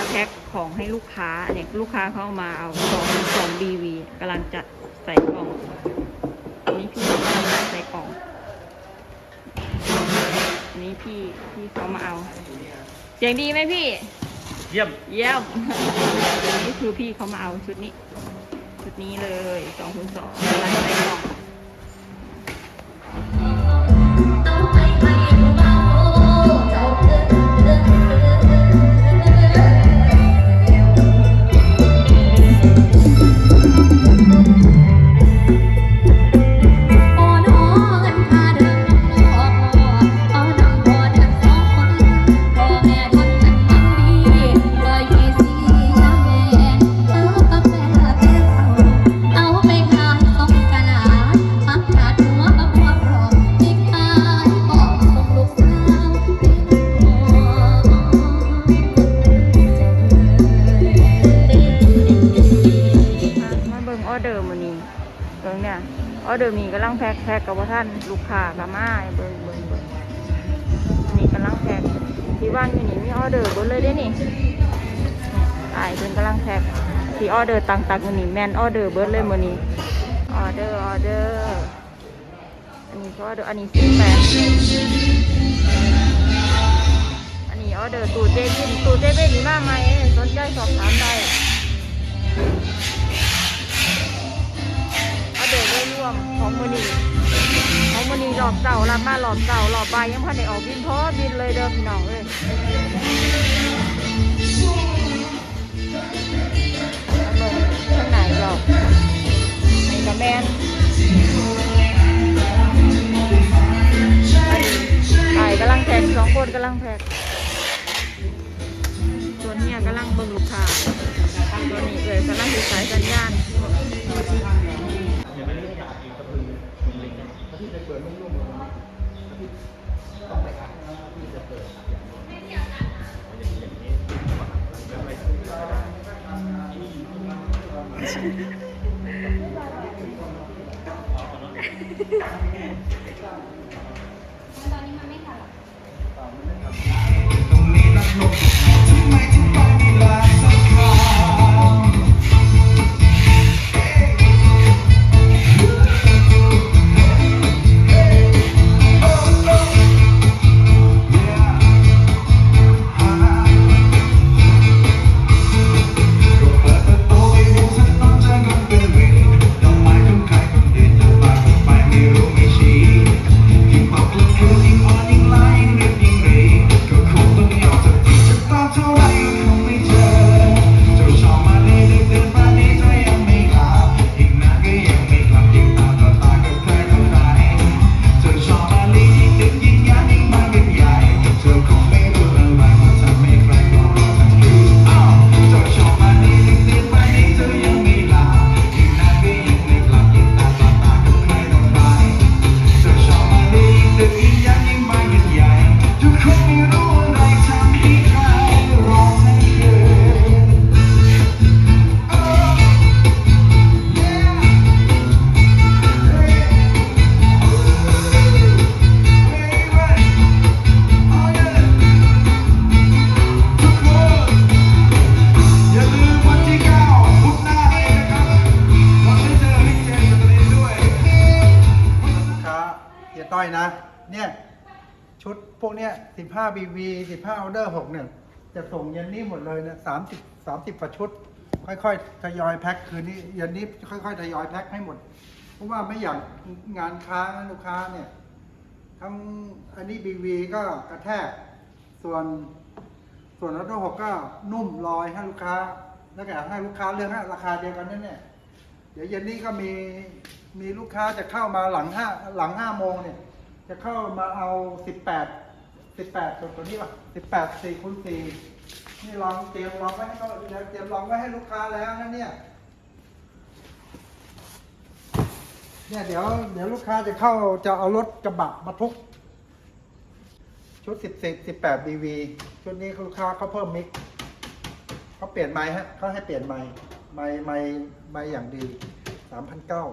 จะแพ็คของให้ลูกค้าเนี่ยลูกค้าเขาเอามาเอาสองสองบีวีกำลังจัดใส่กล่องอันนี้พี่กำลังจัดใส่กล่องอันนี้พี่พี่เขามาเอาเสียงดีไหมพี่ เยี่ยม เยี่ยมอันนี้คือพี่เขามาเอาชุดนี้ ชุดนี้เลยสองคูณสอง ออเดอร์มื้อนี้เบิ่งเนี่ยออเดอร์มีกำลังแพ็คแพ็คกับว่าท่านลูกค้าก็มาเบิ่งเบิ่งเบิ่งนี่กำลังแพ็คที่บ้านอยู่นี่มีออเดอร์เบิดเลยเด้นี่อายเพิ่นกำลังแพ็คที่ออเดอร์ต่างๆมื้อนี้แม่นออเดอร์เบิดเลยมื้อนี้ออเดอร์ออเดอร์อันนี้ก็ออเดอร์อันนี้สิบแปดอันนี้ออเดอร์ตู้เจบินตู้เจบินนี่มาไหมสนใจสอบถามได้ เดินได้ร่วมของมือนีของมือนีหลอบเก่ารับมาหลอบเก่าหลอบใบยังพันได้ออกบินเพราะบินเลยเดิมพี่น้องเลยเอาเบิ่งข้างไหนหลอบในกระแมนไก่กำลังแพ็กสองคนกำลังแพ็กส่วนเนี้ยกำลังเบิ่งลูกค้าตัวนี้เลยกำลังดูสายสัญญาณ เปิดนุ่มๆเลยนะพี่ต้องไปครับพี่จะเปิดตรงนี้รักลมทำไมถึงไป ชุดพวกเนี้ย15 BV 15 order 6เนี่ยจะส่งเย็นนี้หมดเลยนะ30 30กว่าชุด ค่อยๆ ทยอยแพ็คคืนนี้เย็นนี้ค่อยๆ ทยอยแพ็คให้หมด เพราะว่าไม่อยากงานค้างลูกค้าเนี่ย ทั้งอันนี้ BV ก็กระแทก ส่วนส่วนรถตู้หกก็นุ่มลอยให้ลูกค้า แล้วก็ให้ลูกค้าเลือกให้ราคาเดียวกันนั่นเนี่ยเดี๋ยวเย็นนี้ก็มีมีลูกค้าจะเข้ามาหลังห้าหลังห้าโมงเนี่ย จะเข้ามาเอาสิบแปดสิบแปดตัวตัวนี้ป่ะสิบแปดสี่คูณสี่นี่ลองเตรียมลองไว้ให้เขาเตรียมลองไว้ให้ลูกค้าแล้วนะเนี่ยเนี่ยเดี๋ยวเดี๋ยวลูกค้าจะเข้าจะเอารถกระบะมาทุก ชุดสิบสิบสิบแปดบีวีชุดนี้ลูกค้าเขาเพิ่มมิกเขาเปลี่ยนไม้ฮะเขาให้เปลี่ยนไม้ไม้ไม้ไม้อย่างดีสามพันเก้า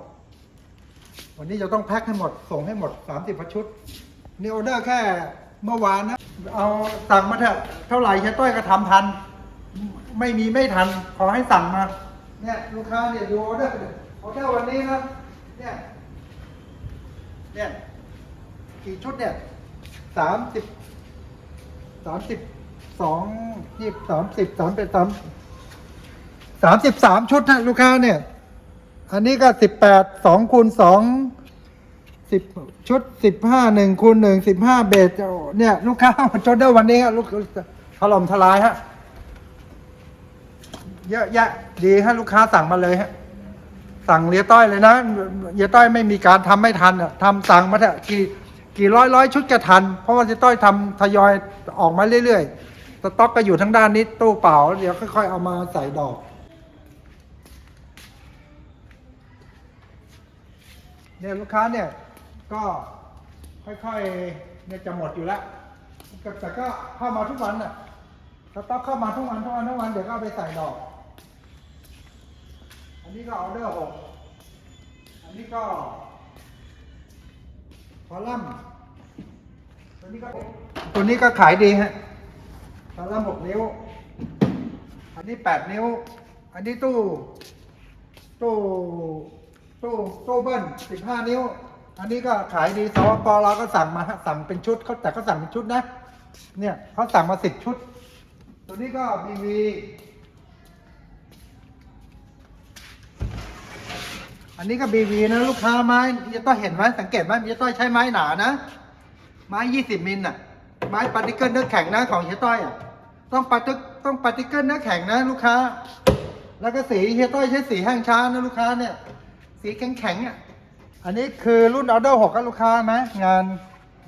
วันนี้จะต้องแพ็คให้หมด ส่งให้หมดสามสิบชุด นี่ออเดอร์แค่เมื่อวานนะ เอาสั่งมาเถอะเท่าไหร่เชต้อยก็ทำทัน ไม่มีไม่ทัน ขอให้สั่งมา เนี่ยลูกค้าเนี่ยดูออเดอร์ออเดอร์วันนี้นะ เนี่ย เนี่ยกี่ชุดเนี่ยสามสิบสามสิบสองยี่สามสิบสามเป็นสามสามสิบสามชุดนะลูกค้าเนี่ย อันนี้ก็สิบแปดสองคูณสอง สิบชุดสิบห้าหนึ่งคูณหนึ่งสิบห้าเบสเนี่ย ลูกค้าจนได้วันนี้ครับลูกถล่มทลายฮะเยอะแยะดีฮะลูกค้าสั่งมาเลยฮะสั่งเลียต้อยเลยนะเลียต้อยไม่มีการทำไม่ทันอะทำสั่งมาเถอะกี่กี่ร้อยร้อยชุดจะทัน เพราะว่าเลียต้อยทำทยอยออกมาเรื่อยๆสต็อกก็อยู่ทั้งด้านนี้ตู้เปล่าเดี๋ยวค่อยๆเอามาใส่ดอกเนี่ยลูกค้าเนี่ย ก็ค่อยๆเนี่ยจะหมดอยู่แล้วแต่ก็เข้ามาทุกวันน่ะสต็อกเข้ามาทุกวันทุกวันทุกวันเดี๋ยวก็เอาไปใส่ดอก อันนี้ก็ออเดอร์หกอันนี้ก็คอลัมน์ตัวนี้ก็ตัวนี้ก็ขายดีฮะคอลัมน์หกนิ้ว อันนี้แปดนิ้ว อันนี้ตู้ ตู้ ตู้ตู้เบิ้ลสิบห้านิ้ว อันนี้ก็ขายดีสวปเราก็สั่งมาสั่งเป็นชุดเขาแต่เขาสั่งเป็นชุดนะ เนี่ยเขาสั่งมาสิบชุด ตัวนี้ก็บีวีอันนี้ก็บีวีนะลูกค้าไม้จะต้องเห็นไหมสังเกตไหมจะต้องใช้ไม้หนานะ ไม้ยี่สิบมิลน่ะ ไม้ปาร์ติเกิลเนื้อแข็งนะของเฮียต้อยอะต้องปาร์ติต้องปาร์ติเกิลเนื้อแข็งนะลูกค้า แล้วก็สีเฮียต้อยใช้สีแห้งช้านะลูกค้าเนี่ย สีแข็งแข็งอะ อันนี้คือรุ่นออเดอร์หกกับลูกค้าไหมงาน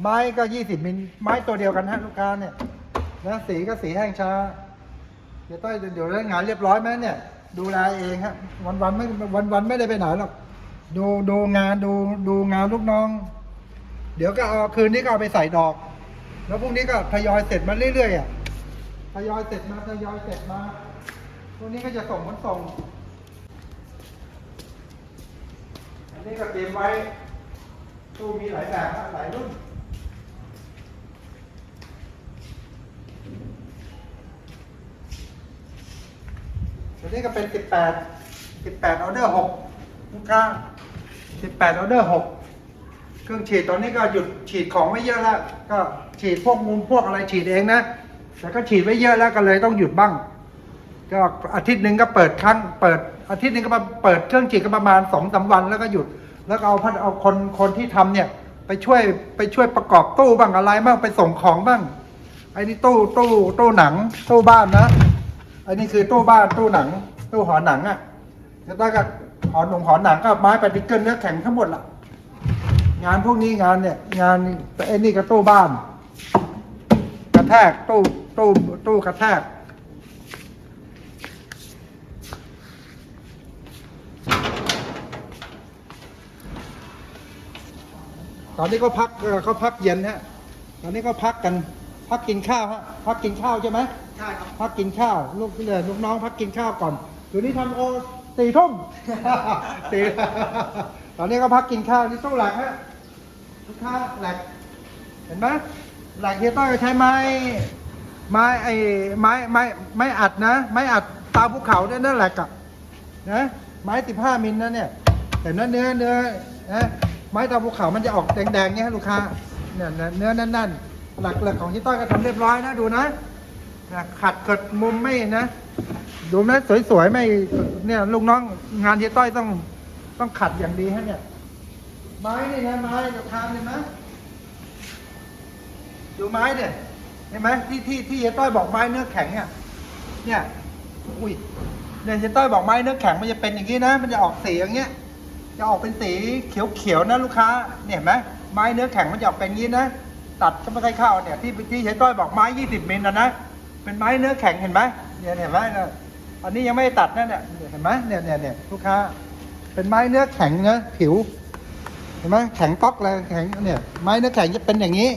ไม้ก็ยี่สิบมิลไม้ตัวเดียวกันฮะลูกค้าเนี่ยนะสีก็สีแห้งช้า เดี๋ยวต้อยเดี๋ยวเรื่องานเรียบร้อยไหมเนี่ย ดูแลเองฮะวันวันไม่วันวันไม่ได้ไปไหนหรอกดูดูงานดูดูงานลูกน้อง เดี๋ยวก็เอาคืนนี้ก็เอาไปใส่ดอก แล้วพรุ่งนี้ก็ทยอยเสร็จมาเรื่อยๆอะทยอยเสร็จมาทยอยเสร็จมาพรุ่งนี้ก็จะส่งขนส่ง อันนี้ก็เตรียมไว้ ตู้มีหลายแบบฮะหลายรุ่น ตัวนี้ก็เป็น 18 18ออเดอร์6ลูกค้า18ออเดอร์6เครื่องฉีดตอนนี้ก็หยุดฉีดของไว้เยอะแล้ว ก็ฉีดพวกมุมพวกอะไรฉีดเองนะ แต่ก็ฉีดไว้เยอะแล้วก็เลยต้องหยุดบ้าง ก็อาทิตย์หนึ่งก็เปิดครั้งเปิด อาทิตย์หนึ่งก็มาเปิดเครื่องฉีดก็ประมาณสองสาวันแล้วก็หยุด แล้วก็เอาพัดเอาคนคนที่ทำเนี่ย ไปช่วยไปช่วยประกอบตู้บ้างอะไรบ้างไปส่งของบ้างไอ้นี่ตู้ตู้ตู้หนัง ตู้บ้านนะไอันนี้คือตู้บ้านตู้หนัง ตู้หอหนังอะแล้วก็หอหนงหอหนังก็ไม้ปฏิเกิลเนื้อแข็งทั้งหมดละงานพวกนี้งานเนี่ย งานไอ้นี่ก็ตู้บ้าน กระแทกตู้ตู้ตู้กระแทก ตอนนี้ก็พักเอ่อเขาพักเย็นฮะตอนนี้ก็พักกัน พักกินข้าวฮะพักกินข้าวใช่ไหมใช่ครับพักกินข้าวลูกเลยลูกน้องพักกินข้าวก่อนเดี๋ยวนี้ทำโอสี่ทุ่มสี่ตอนนี้ก็พักกินข้าวนี่ตู้หลักฮะลูกค้าหลัก เห็นไหมหลักเฮียต้อยก็ใช้ไม้ไม้ไอ้ไม้ไม้ไม้อัดนะไม้อัดตามภูเขาเนี่ยนั่นแหละกับนะไม้สิบห้ามิลนะเนี่ยแต่เนื้อเนื้อเนื้อนะ ไม้ตามภูเขามันจะออกแดงๆเนี่ยลูกค้าเนี่ยเนื้อเนื้อนั่นๆ หลักหลักของเฮียต้อยก็ทำเรียบร้อยนะดูนะนะขัดเกิดมุมไม่นะ ดูนะสวยๆไม่เนี่ยลูกน้องงานเฮียต้อยต้องต้องขัดอย่างดีฮะเนี่ยไม้นี่นะไม้ลูกค้าเห็นไหมดูไม้เนี่ยเห็นไหมที่ที่ที่เยต้อยบอกไม้เนื้อแข็งอะเนี่ยอุ้ยเนี่ยเฮียต้อยบอกไม้เนื้อแข็งมันจะเป็นอย่างนี้นะ มันจะออกสีอย่างเงี้ย จะออกเป็นสีเขียวๆนะลูกค้า เนี่ยเห็นไหมไม้เนื้อแข็งมันจะออกเป็นอย่างนี้นะ ตัดก็ไม่ค่อยเข้าเนี่ยที่ที่เฮียต้อยบอกไม้ยี่สิบมิลนะนะ เป็นไม้เนื้อแข็งเห็นไหมเนี่ยเห็นไหมนี่ยอันนี้ยังไม่ตัดนะเนี่ยเห็นไหมเนี่ยเนี่ยเนี่ยลูกค้า เป็นไม้เนื้อแข็งนะผิว เห็นไหมแข็งก๊อกเลยแข็งเนี่ยไม้เนื้อแข็งจะเป็นอย่างนี้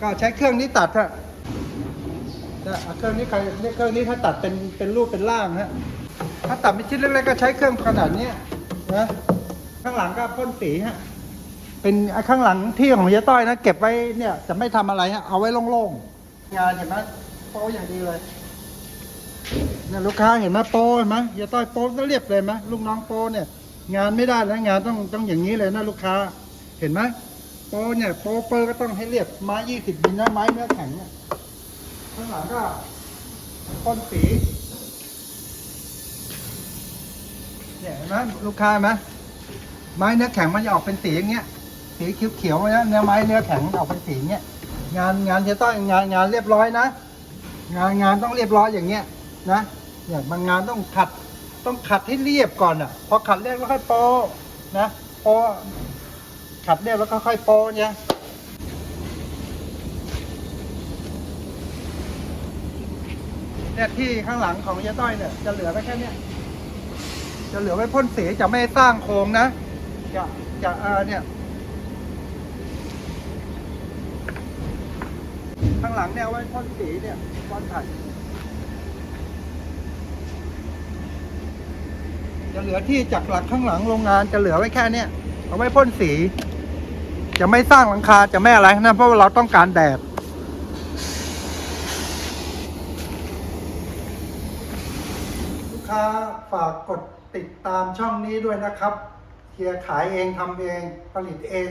ก็ใช้เครื่องนี้ตัดฮะเอาเครื่องนี้ใครเครื่องนี้ถ้าตัดเป็นเป็นรูปเป็นร่างฮะ ถ้าตัดเป็นชิ้นเล็กๆก็ใช้เครื่องขนาดนี้นะข้างหลังก็พ่นสีฮะเป็นไอ้ข้างหลังที่ของเยต้อยนะ เก็บไว้เนี่ยจะไม่ทำอะไรฮะเอาไว้โล่งๆงานเห็นไหมโป๊อย่างดีเลยเนี่ยลูกค้าเห็นไหมโปเห็นไหมเฮียต้อยโปต้องเรียบเลยไหมลูกน้องโปเนี่ย งานไม่ได้แล้วงานต้องต้องอย่างนี้เลยนะลูกค้าเห็นไหมโปเนี่ยโปเปอร์ก็ต้องให้เรียบไม้ยี่สิบมิลนะไม้เนื้อแข็งเนี่ยข้างหลังก็พ่นสี เนี่ยเห็นไหมลูกค้าเห็นไหมไม้เนื้อแข็งมันจะออกเป็นสีอย่างเงี้ย สีเขียวๆนะเนื้อไม้เนื้อแข็งออกเป็นสีอย่างเงี้ย งานงานจะต้องงานงานเรียบร้อยนะ งานงานต้องเรียบร้อยอย่างเงี้ยนะเนี่ยบางงานต้องขัดต้องขัดให้เรียบก่อนอะ พอขัดเรียบแล้วค่อยโปนะโปขัดเรียบแล้วก็ค่อยโปเนี่ยเนี่ยที่ข้างหลังของยาต้อยเนี่ยจะเหลือไว้แค่เนี้ย จะเหลือไว้พ่นสีจะไม่สร้างโครงนะ จะจะเออเนี่ยข้างหลังเนี่ยไว้พ่นสีเนี่ยพ่นถัดจะเหลือที่จากหลักข้างหลังโรงงานจะเหลือไว้แค่เนี้ยเอาไว้พ่นสี จะไม่สร้างหลังคาจะไม่อะไรนะเพราะว่าเราต้องการแดดลูกค้าฝากกด ติดตามช่องนี้ด้วยนะครับเฮียขายเองทำเองผลิตเอง